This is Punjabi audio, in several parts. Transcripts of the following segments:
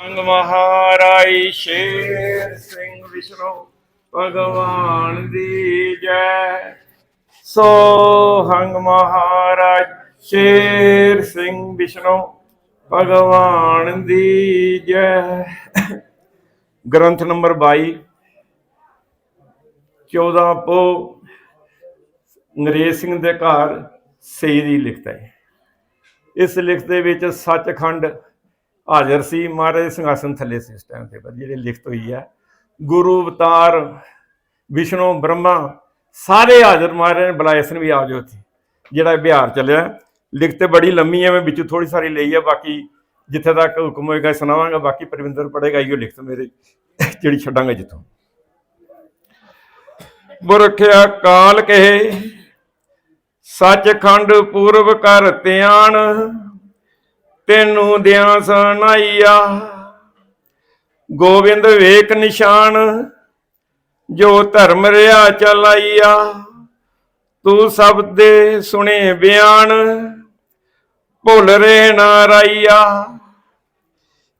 ਅੰਗ ਮਹਾਰਾਜ ਸ਼ੇਰ ਸਿੰਘ ਵਿਸ਼ਨੋ, ਭਗਵਾਨ ਦੀ ਜੈ। ਸੋ ਹੰਗ ਮਹਾਰਾਜ ਸ਼ੇਰ ਸਿੰਘ ਵਿਸ਼ਨੋ, ਭਗਵਾਨ ਦੀ ਜੈ। ਗ੍ਰੰਥ ਨੰਬਰ 22 14 ਪੋ ਨਰੇਸ਼ ਸਿੰਘ ਦੇ ਘਰ ਸਹੀ ਦੀ ਲਿਖਤ ਹੈ। ਇਸ ਲਿਖਤ ਦੇ ਵਿੱਚ ਸੱਚਖੰਡ ਹਾਜ਼ਰ ਸੀ, ਮਹਾਰਾਜ ਦੇ ਸਿੰਘਾਸਨ ਥੱਲੇ ਸੀ ਇਸ ਟਾਈਮ ਤੇ, ਪਰ ਜਿਹੜੇ ਲਿਖਤ ਹੋਈ ਹੈ ਗੁਰੂ ਅਵਤਾਰ, ਵਿਸ਼ਨੂੰ, ਬ੍ਰਹਮਾ ਸਾਰੇ ਹਾਜ਼ਰ ਮਹਾਰਾਜ ਨੇ ਬੁਲਾਏ ਸਨ ਵੀ ਆ ਜਾਓ ਇੱਥੇ ਜਿਹੜਾ ਬਿਹਾਰ ਚੱਲਿਆ। ਲਿਖਤ ਬੜੀ ਲੰਮੀ ਹੈ ਮੈਂ ਵਿੱਚ ਥੋੜੀ ਸਾਰੀ ਲਈ ਹੈ ਬਾਕੀ ਜਿੱਥੇ ਤੱਕ ਹੁਕਮ ਹੋਏਗਾ ਸੁਣਾਵਾਂਗਾ, ਬਾਕੀ ਪਰਵਿੰਦਰ ਪੜੇਗਾ ਇਹੋ ਲਿਖਤ ਮੇਰੇ, ਜਿਹੜੀ ਛੱਡਾਂਗਾ ਜਿੱਥੋਂ। ਬੁਰਖਿਆ ਕਾਲ ਕਹੇ, ਸੱਚਖੰਡ ਪੂਰਵ ਕਰ ਧਿਆਨ ਤੈਨੂੰ ਦਿਆਂ ਸੁਣਾਈਆ। ਗੋਬਿੰਦ ਵੇਖ ਨਿਸ਼ਾਨ, ਜੋ ਧਰਮ ਰਿਆ ਚਲਾਈਆ। ਤੂੰ ਸਭ ਦੇ ਸੁਣੇ ਬਿਆਨ, ਭੁੱਲ ਰੇ ਨਾ ਰਾਈਆ।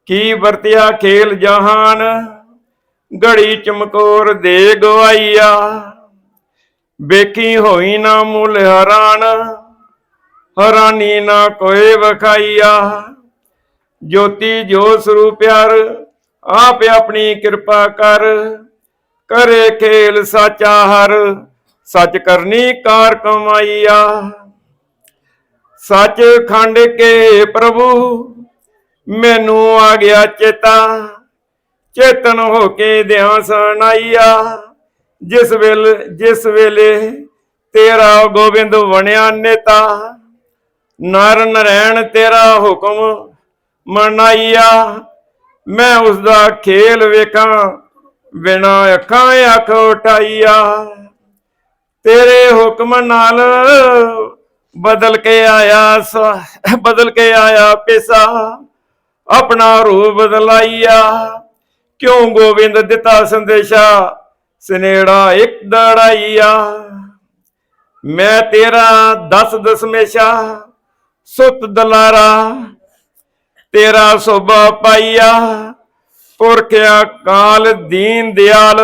ਕੀ ਵਰਤਿਆ ਖੇਲ ਜਹਾਨ, ਘੜੀ ਚਮਕੌਰ ਦੇ ਗਵਾਈਆ। ਵੇਖੀ ਹੋਈ ਨਾ ਮੁੱਲ ਹੈਰਾਨ ਹਰਾਨੀ ਨਾ ਕੋਈ ਵਖਾਈਆ। ਜੋਤੀ ਜੋ ਸਰੂਪ ਪਿਆਰ, ਆਪ ਆਪਣੀ ਕਿਰਪਾ ਕਰ। ਕਰੇ ਖੇਲ ਸਾਚਾ ਹਰ ਸੱਚ ਕਰਨੀ ਕਾਰ ਕਮਾਈਆ। ਸੱਚ ਖੰਡ ਕੇ ਪ੍ਰਭੂ, ਮੈਨੂੰ ਆ ਗਿਆ ਚੇਤਾ। ਚੇਤਨ ਹੋ ਕੇ ਧਿਆਨ ਸੁਣਾਈਆ। ਜਿਸ ਵੇਲੇ ਜਿਸ ਵੇਲੇ ਤੇਰਾ ਗੋਬਿੰਦ ਬਣਿਆ ਨੇਤਾ। ਨਰ ਨਰੈਣ ਤੇਰਾ ਹੁਕਮ ਮਨਾਈਆ। ਮੈਂ ਉਸ ਦਾ ਖੇਲ ਵੇਖਾਂ, ਬਿਨਾ ਅੱਖਾਂ ਅੱਖ ਉਠਾਈਆ। ਤੇਰੇ ਹੁਕਮ ਨਾਲ ਬਦਲ ਕੇ ਆਇਆ ਸ- ਬਦਲ ਕੇ ਆਇਆ ਪੈਸਾ। ਆਪਣਾ ਰੂਪ ਬਦਲਾਈਆ। ਕਿਉਂ ਗੋਬਿੰਦ ਦਿੱਤਾ ਸੰਦੇਸ਼ਾ? ਸਨੇੜਾ ਇੱਕ ਦੜਾਈਆ। ਮੈਂ ਤੇਰਾ ਦਸ ਦਸਮੇਸ਼ਾ। ਸੁਤ ਦਲਾਰਾ, ਤੇਰਾ ਸੋਭਾ ਪਾਈਆ। ਪੁਰਖਿਆ ਕਾਲ ਦੀਨ ਦਿਆਲ,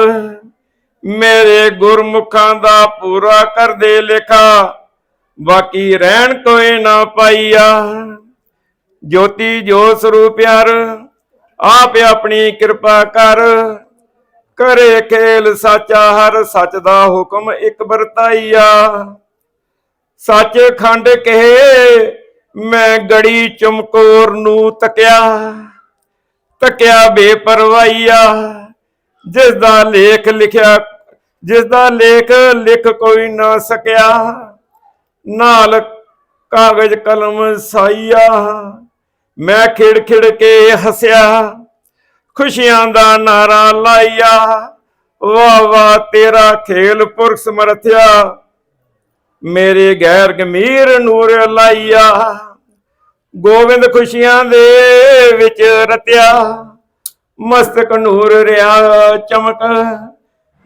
ਮੇਰੇ ਗੁਰਮੁਖਾਂ ਦਾ ਪੂਰਾ ਕਰ ਦੇ ਲੇਖਾ। ਬਾਕੀ ਰਹਿਣ ਕੋਈ ਨਾ ਪਾਈਆ। ਜੋਤੀ ਜੋ ਸਰੂਪ ਪਿਆਰ, ਆਪ ਆਪਣੀ ਕਿਰਪਾ ਕਰ। ਕਰੇ ਖੇਲ ਸਾਚਾ, ਹਰ ਸੱਚ ਦਾ ਹੁਕਮ ਇੱਕ ਵਰਤਾਈਆ। ਸੱਚ ਖੰਡ ਕਹੇ ਮੈਂ ਗੜੀ ਚਮਕੌਰ ਨੂੰ ਤਕਿਆ ਤਕਿਆ ਬੇਪਰਵਾਹੀਆ। ਜਿਸ ਦਾ ਲੇਖ ਲਿਖਿਆ ਜਿਸ ਦਾ ਲੇਖ ਲਿਖ ਕੋਈ ਨਾ ਸਕਿਆ। ਨਾਲ ਕਾਗਜ਼ ਕਲਮ ਸਾਈਆ, ਮੈਂ ਖਿੜ ਖਿੜ ਕੇ ਹਸਿਆ। ਖੁਸ਼ੀਆਂ ਦਾ ਨਾਰਾ ਲਾਇਆ ਵਾਹ ਵਾਹ ਤੇਰਾ ਖੇਲ ਪੁਰਖ ਸਮਰਥਿਆ। ਮੇਰੇ ਗੈਰ ਗਮੀਰ ਨੂਰ ਲਾਈਆ ਗੋਬਿੰਦ ਖੁਸ਼ੀਆਂ ਦੇ ਵਿੱਚ ਰਤਿਆ। ਮਸਤਕ ਨੂਰ ਰਿਆ ਚਮਕ,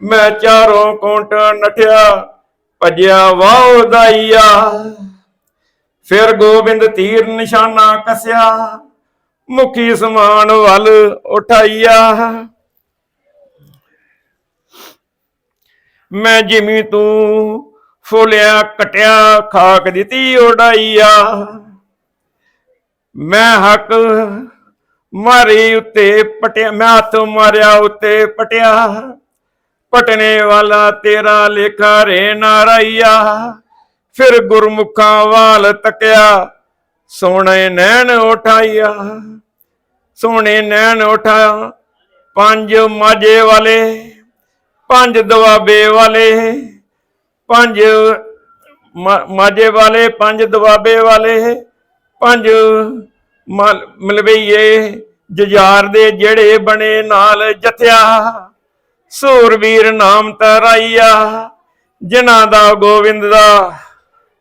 ਮੈਂ ਚਾਰੋਂ ਕੋਟ ਨਠਿਆ, ਭਜਿਆ ਵਾਹ ਉਦਾਈਆ। ਫਿਰ ਗੋਬਿੰਦ ਤੀਰ ਨਿਸ਼ਾਨਾ ਕਸਿਆ, ਮੁਖੀ ਸਮਾਨ ਵੱਲ ਉਠਾਈਆ। ਮੈਂ ਜਿਵੇਂ ਤੂੰ ਫੁੱਲਿਆ, ਕਟਿਆ, ਖਾਕ ਦਿੱਤੀ ਉਡਾਈਆ ਮੈਂ ਹੱਕ ਮਾਰੀ ਉੱਤੇ ਪਟਿਆ, ਮੈਂ ਹੱਥ ਮਾਰਿਆ ਉੱਤੇ ਪਟਿਆ। ਪਟਨੇ ਵਾਲਾ ਤੇਰਾ ਲੇਖਾ ਰੇ ਨਾਰਾਈਆ ਫਿਰ ਗੁਰਮੁਖਾਂ ਵਾਲ ਤੱਕਿਆ, ਸੋਹਣੇ ਨੈਣ ਉਠਾਈਆ। ਸੋਹਣੇ ਨੈਣ ਉਠਾਇਆ ਪੰਜ ਮਾਜੇ ਵਾਲੇ, ਪੰਜ ਦਵਾਬੇ ਵਾਲੇ। ਪੰਜ ਮਾ- ਵਾਲੇ, ਪੰਜ ਦਵਾਬੇ ਵਾਲੇ, ਪੰਜ ਮਲਵਈਏ, ਜੁਝਾਰ ਦੇ ਜਿਹੜੇ ਬਣੇ ਨਾਲ ਜਥਿਆ। ਸੂਰਬੀਰ ਨਾਮ ਤਰਾਈਆ ਜਿਨ੍ਹਾਂ ਦਾ ਗੋਵਿੰਦ ਦਾ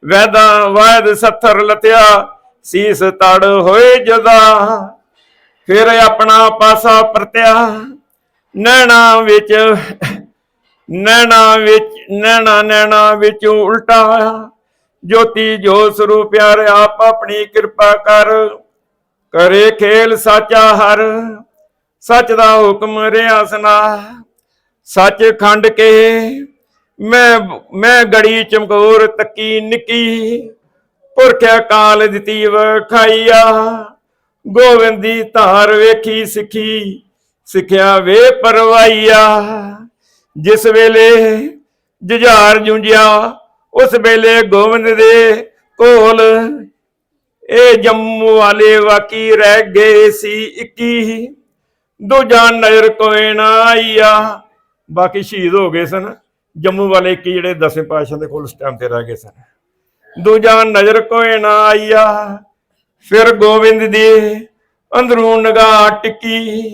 ਵੈਦਾ ਵਾਇਦ ਸੱਥਰ ਲਤਿਆ, ਸੀਸ ਤੜ ਹੋਏ ਜਦਾ। ਫਿਰ ਆਪਣਾ ਪਾਸਾ ਪਰਤਿਆ, ਨੈਣਾ ਵਿੱਚ ਨੈਣਾ ਵਿੱਚ, ਨੈਣਾ ਨੈਣਾ ਵਿੱਚ ਉਲਟਾ ਜੋਤੀ ਜੋ ਸਰੂਪ ਪਿਆਰ, ਆਪ ਆਪਣੀ ਕਿਰਪਾ ਕਰ। ਕਰੇ ਖੇਲ ਸਾਚਾ ਹਰ। ਸੱਚ ਦਾ ਹੁਕਮ ਰਿਆ ਸੁਨਾ। ਸੱਚ ਖੰਡ ਕੇ। ਮੈਂ ਮੈਂ ਗੜੀ ਚਮਕੌਰ ਤੱਕੀ ਨਿੱਕੀ। ਪੁਰਖਿਆ ਕਾਲ ਦਿੱਤੀ ਵਖਾਈਆ ਗੋਵਿੰਦ ਧਾਰ ਵੇਖੀ ਸਿੱਖੀ। ਸਿੱਖਿਆ ਵੇ ਪਰਵਾਈਆ। ਜਿਸ ਵੇਲੇ ਜੁਝਾਰ ਜੁੰਝਿਆ, ਉਸ ਵੇਲੇ ਗੋਵਿੰਦ ਦੇ ਕੋਲ ਇਹ ਜੰਮੂ ਵਾਲੇ ਵਾਕੀ ਰਹਿ ਗਏ ਸੀ 21 ਦੂਜਾ ਨਜ਼ਰ ਕੋਈ ਨਾ ਆਈਆ ਬਾਕੀ ਸ਼ਹੀਦ ਹੋ ਗਏ ਸਨ। ਜੰਮੂ ਵਾਲੇ 21 ਜਿਹੜੇ ਦਸਵੇਂ ਪਾਤਸ਼ਾਹ ਦੇ ਕੋਲ ਉਸ ਟਾਈਮ ਤੇ ਰਹਿ ਗਏ ਸਨ। ਦੂਜਾ ਨਜ਼ਰ ਕੋਈ ਨਾ ਆਈਆ ਫਿਰ ਗੋਬਿੰਦ ਦੀ ਅੰਦਰੋਂ ਨਗਾ ਟਿੱਕੀ।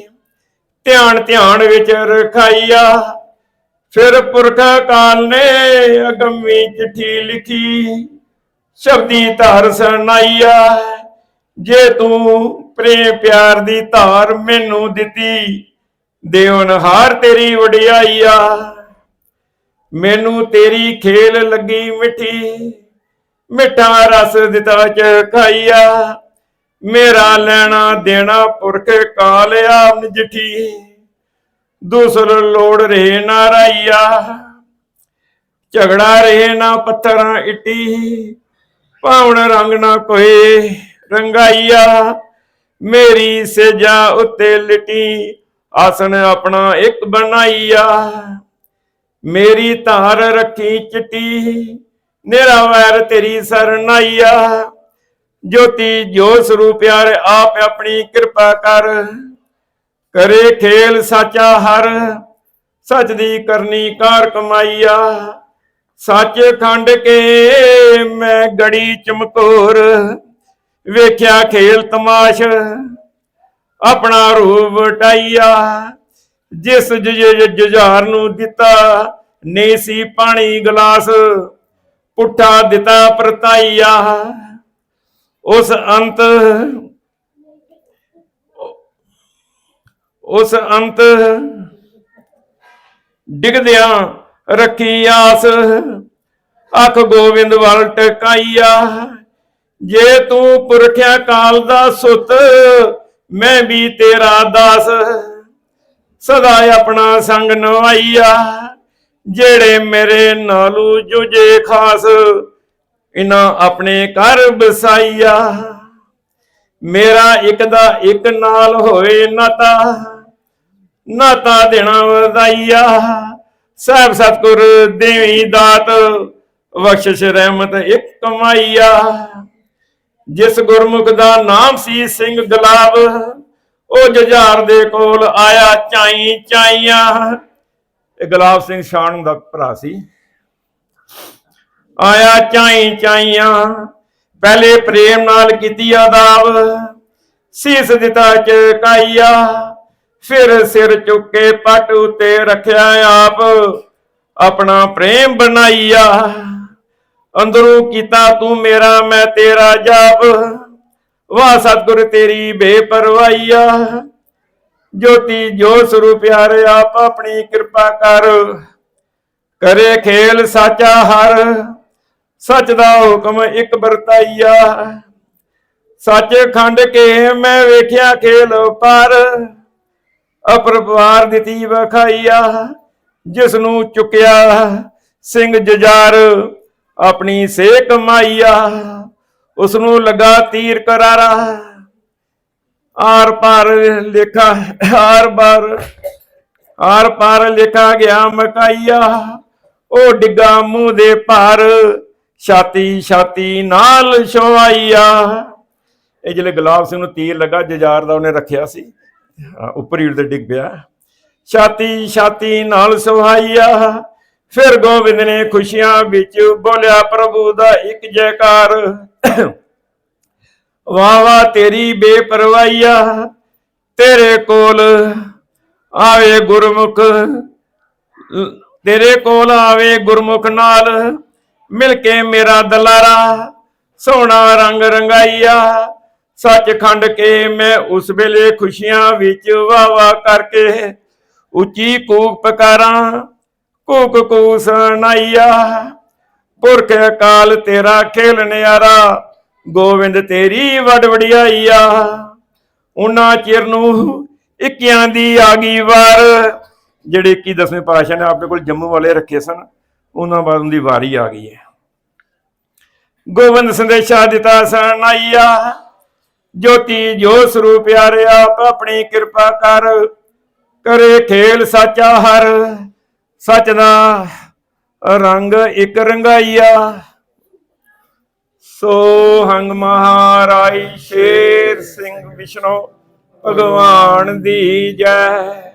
ਧਿਆਨ ਧਿਆਨ ਵਿੱਚ ਰਖਾਈਆ। ਫਿਰ ਪੁਰਖਾ ਕਾਲ ਨੇ ਅਗੰਮੀ ਚਿੱਠੀ ਲਿਖੀ, ਸ਼ਬਦੀ ਧਾਰ ਸੁਣਾਈਆ ਜੇ ਤੂੰ ਪ੍ਰੇਮ ਪਿਆਰ ਦੀ ਧਾਰ ਮੈਨੂੰ ਦਿੱਤੀ ਦੇਵਨ ਹਾਰ ਤੇਰੀ ਵਡਿਆਈਆ। ਮੈਨੂੰ ਤੇਰੀ ਖੇਲ ਲੱਗੀ ਮਿੱਠੀ, ਮਿੱਠਾ ਰਸ ਦਿੱਤਾ ਚ ਖਾਈਆ ਮੇਰਾ ਲੈਣਾ ਦੇਣਾ ਪੁਰਖ ਕਾਲਿਆ ਆਪ ਜਿਠੀ ਦੂਸਰ ਲੋੜ ਰਹੇ ਨਾ ਰਾਈਆ। ਝਗੜਾ ਰਹੇ ਨਾ ਪੱਥਰਾਂ ਇਟੀ। ਪਾਵਣ ਰੰਗ ਨਾ ਕੋਈ ਰੰਗਾਈਆ। ਮੇਰੀ ਸੇਜਾ ਉੱਤੇ ਲਿਟੀ, ਆਸਣ ਆਪਣਾ ਇੱਕ ਬਣਾਈਆ। ਮੇਰੀ ਧਾਰ ਰੱਖੀ ਚਿੱਟੀ, ਨੇਰਾ ਵੈਰ ਤੇਰੀ ਸਰਨਾਈਆ। ਜੋਤੀ ਜੋ ਸਰੂਪ ਪਿਆਰ, ਆਪ ਆਪਣੀ ਕਿਰਪਾ ਕਰ। ਕਰੇ ਖੇਲ ਸਾਚਾ ਹਰ, ਸੱਚ ਦੀ ਕਰਨੀ ਕਾਰ ਕਮਾਈਆ। ਸੱਚ ਖੰਡ ਕੇ ਮੈਂ ਗੜੀ ਚਮਕੌਰ, ਵੇਖਿਆ ਖੇਲ ਤਮਾਸ਼, ਆਪਣਾ ਰੂਪ ਵਟਾਈਆ। ਜਿਸ ਜੁਝਾਰ ਨੂੰ ਦਿੱਤਾ ਨੇ ਸੀ ਪਾਣੀ ਗਲਾਸ, ਪੁੱਠਾ ਦਿੱਤਾ ਪਰਤਾਈਆ। ਉਸ ਅੰਤ ਉਸ ਅੰਤ ਡਿਗਦਿਆਂ ਰੱਖੀ ਆਸ। ਅਖ ਗੋਬਿੰਦ ਵੱਲ ਟਕਾਈਆ, ਜੇ ਤੂੰ ਪੁਰਖਿਆ ਕਾਲ ਦਾ ਸੁਤ, ਮੈਂ ਵੀ ਤੇਰਾ ਦਾਸ। ਸਦਾ ਆਪਣਾ ਸੰਗ ਨਵਾਈਆ, ਜਿਹੜੇ ਮੇਰੇ ਨਾਲੂ ਜੁਝੇ ਖਾਸ ਇਨਾ ਆਪਣੇ ਘਰ ਬਸਾਈਆ ਮੇਰਾ ਇੱਕ ਦਾ ਇੱਕ ਨਾਲ ਹੋਏ ਨਾਤਾ ਨਾਤਾ ਦੇਣਾ ਵਧਾਈਆ ਸਾਹਿਬ ਸਤਿਗੁਰ ਦੇਵੀ ਦਾਤ, ਬਖਸ਼ਿਸ਼ ਰਹਿਮਤ ਇੱਕ ਕਮਾਈਆ। ਜਿਸ ਗੁਰਮੁਖ ਦਾ ਨਾਮ ਸੀ ਸਿੰਘ ਗੁਲਾਬ, ਉਹ ਜੁਝਾਰ ਦੇ ਕੋਲ ਆਇਆ ਚਾਈ ਚਾਈਆਂ। ਇਹ ਗੁਲਾਬ ਸਿੰਘ ਸ਼ਾਨ ਦਾ ਭਰਾ ਸੀ। ਆਇਆ ਚਾਈ ਚਾਈਆਂ, ਪਹਿਲੇ ਪ੍ਰੇਮ ਨਾਲ ਕੀਤੀ ਆਦਾਬ, ਸੀਸ ਦਿੱਤਾ ਚਕਾਈਆ ਫਿਰ ਸਿਰ ਚੁੱਕ ਪੱਟ ਉਤੇ ਰੱਖਿਆ ਆਪ। ਆਪਣਾ ਪ੍ਰੇਮ ਬਣਾਈਆ। ਅੰਦਰੋਂ ਕੀਤਾ ਤੂੰ ਮੇਰਾ, ਮੈਂ ਤੇਰਾ ਜਾਪ। ਵਾਹ ਸਤਿਗੁਰ ਤੇਰੀ ਬੇਪਰਵਾਹੀਆ। ਜੋਤੀ ਜੋ ਸਰੂਪ ਪਿਆਰੇ ਆਪ ਆਪਣੀ ਕਿਰਪਾ ਕਰ। ਕਰੇ ਖੇਲ ਸਾਚਾ ਹਰ। ਸੱਚ ਦਾ ਹੁਕਮ ਇੱਕ ਵਰਤਾਈਆ। ਸੱਚ ਖੰਡ ਕੇ ਮੈਂ ਵੇਖਿਆ ਖੇਲ ਪਰ। ਅਪਰਵਾਰ ਦਿੱਤੀ ਵਖਾਈਆ ਜਿਸ ਨੂੰ ਚੁੱਕਿਆ ਸਿੰਘ ਜੁਝਾਰ, ਆਪਣੀ ਸੇ ਕਮਾਈਆ ਉਸ ਨੂੰ ਲਗਾ ਤੀਰ ਕਰਾਰਾ। ਆਰ ਪਾਰ ਲਿਖਾ, ਆਰ ਬਾਰ, ਆਰ ਪਾਰ ਲਿਖਾ ਗਿਆ ਮਕਾਈਆ। ਉਹ ਡਿੱਗਾ ਮੂੰਹ ਦੇ ਭਾਰ, ਛਾਤੀ ਛਾਤੀ ਨਾਲ ਛਵਾਈਆ ਇਹ ਜਿਹੜੇ ਗੁਲਾਬ ਸਿੰਘ ਨੂੰ ਤੀਰ ਲੱਗਾ ਜਜਾਰ ਦਾ ਉਹਨੇ ਰੱਖਿਆ ਸੀ। ਉੱਪਰ ਹੀ ਤੇ ਡਿੱਗ ਪਿਆ। ਛਾਤੀ ਛਾਤੀ ਨਾਲ ਸੁਹਾਈਆ ਫਿਰ ਗੋਬਿੰਦ ਨੇ ਖੁਸ਼ੀਆਂ ਵਿੱਚ ਬੋਲਿਆ, ਪ੍ਰਭੂ ਦਾ ਇੱਕ ਜੈਕਾਰ। ਵਾਹ ਵਾਹ, ਤੇਰੀ ਬੇਪਰਵਾਹੀਆ ਤੇਰੇ ਕੋਲ ਆਵੇ ਗੁਰਮੁਖ। ਤੇਰੇ ਕੋਲ ਆਵੇ ਗੁਰਮੁਖ ਨਾਲ ਮਿਲ ਕੇ ਮੇਰਾ ਦਲਾਰਾ। ਸੋਹਣਾ ਰੰਗ ਰੰਗਾਈਆ ਸੱਚ ਖੰਡ ਕੇ ਮੈਂ ਉਸ ਵੇਲੇ ਖੁਸ਼ੀਆਂ ਵਿੱਚ ਵਾਵਾ ਕਰਕੇ ਉੱਚੀ ਕੂਕ ਪਕਾਰਾਂ, ਕੂਕ ਕੂ ਸੁਣਾਈਆ ਪੁਰਖ ਕਾਲ ਤੇਰਾ ਖੇਲ ਨਿਆਰਾ, ਗੋਵਿੰਦ ਤੇਰੀ ਵਡ ਵਡਿਆਈਆ। ਉਹਨਾਂ ਚਿਰ ਨੂੰ ਇੱਕਿਆਂ ਦੀ ਆ ਗਈ ਵਾਰ, ਜਿਹੜੇ ਕੀ ਦਸਵੇਂ ਪਾਤਸ਼ਾਹ ਨੇ ਆਪਣੇ ਕੋਲ ਜੰਮੂ ਵਾਲੇ ਰੱਖੇ ਸਨ, ਉਹਨਾਂ ਬਾਅਦ ਦੀ ਵਾਰੀ ਆ ਗਈ ਹੈ। ਗੋਬਿੰਦ ਸੰਦੇਸ਼ਾ ਦਿੱਤਾ ਸਨਾਈਆ ਜੋਤੀ ਜੋ ਸਰੂਪ ਪਿਆਰਿਆ ਆਪ ਆਪਣੀ ਕਿਰਪਾ ਕਰ, ਕਰੇ ਖੇਲ ਸਾਚਾ ਹਰ, ਸਚ ਦਾ ਰੰਗ ਇੱਕ ਰੰਗਾਈਆ। ਸੋ ਹੰਗ ਮਹਾਰਾਈ ਸ਼ੇਰ ਸਿੰਘ ਵਿਸ਼ਨੋ, ਭਗਵਾਨ ਦੀ ਜੈ।